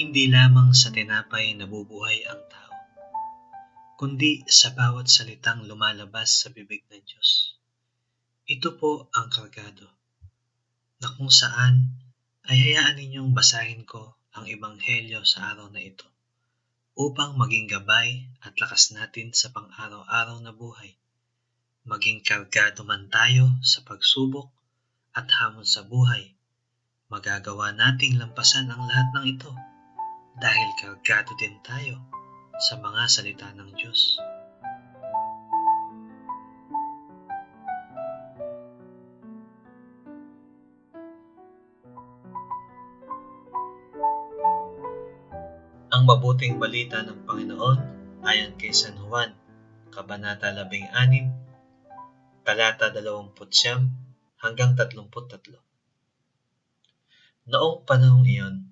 Hindi lamang sa tinapay nabubuhay ang tao, kundi sa bawat salitang lumalabas sa bibig ng Diyos. Ito po ang kargado, na kung saan ay hayaan ninyong basahin ko ang Ebanghelyo sa araw na ito upang maging gabay at lakas natin sa pang-araw-araw na buhay. Maging kargado man tayo sa pagsubok at hamon sa buhay, magagawa nating lampasan ang lahat ng ito dahil kargado din tayo sa mga salita ng Diyos. Ang mabuting balita ng Panginoon ayon kay San Juan, Kabanata 16, talata 29 hanggang 33. Noong panahong iyon,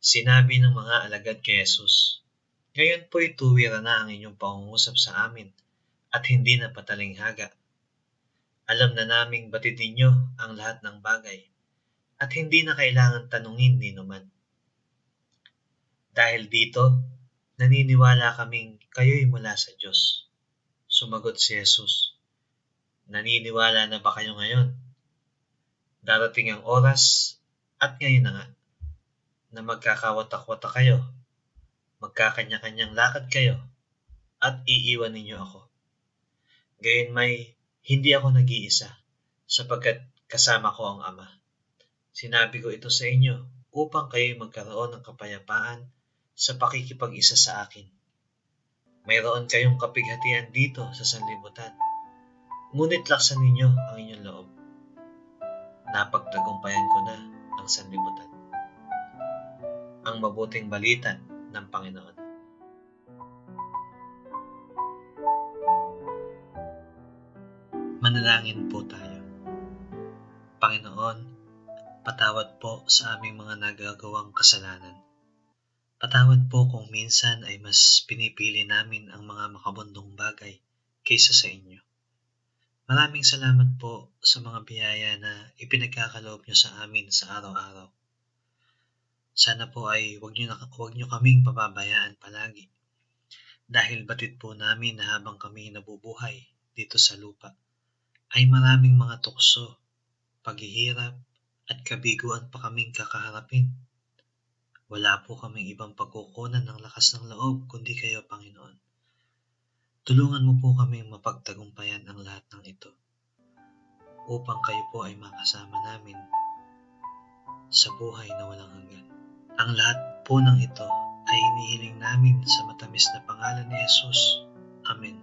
sinabi ng mga alagad kay Jesus, Ngayon po'y tuwira na ang inyong pangungusap sa amin at hindi na patalinghaga. Alam na naming batid ninyo ang lahat ng bagay at hindi na kailangan tanungin ni numan. Dahil dito, naniniwala kaming kayo'y mula sa Diyos. Sumagot si Jesus, Naniniwala na ba kayo ngayon? Darating ang oras at ngayon na nga na magkakawatak-watak kayo, magkakanya-kanyang lakad kayo, at iiwan ninyo ako. Gayon may hindi ako nag-iisa sapagkat kasama ko ang Ama. Sinabi ko ito sa inyo upang kayo magkaroon ng kapayapaan sa pakikipag-isa sa akin. Mayroon kayong kapighatian dito sa sanlibutan. Ngunit laksan ninyo ang inyong loob. Napagtagumpayan ko na ang sanlibutan. Ang mabuting balita ng Panginoon. Manalangin po tayo. Panginoon, patawad po sa aming mga nagagawang kasalanan Patawad po kung minsan ay mas pinipili namin ang mga makabundong bagay kaysa sa inyo. Maraming salamat po sa mga biyaya na ipinagkakaloob nyo sa amin sa araw-araw. Sana po ay wag nyo, na, wag nyo kaming pababayaan palagi. Dahil batid po namin na habang kami nabubuhay dito sa lupa, ay maraming mga tukso, paghihirap, at kabiguan pa kaming kakaharapin wala po kaming ibang pagkukunan ng lakas ng loob kundi kayo, Panginoon. Tulungan mo po kami mapagtagumpayan ang lahat ng ito upang kayo po ay makasama namin sa buhay na walang hanggan. Ang lahat po ng ito ay inihiling namin sa matamis na pangalan ni Jesus. Amen.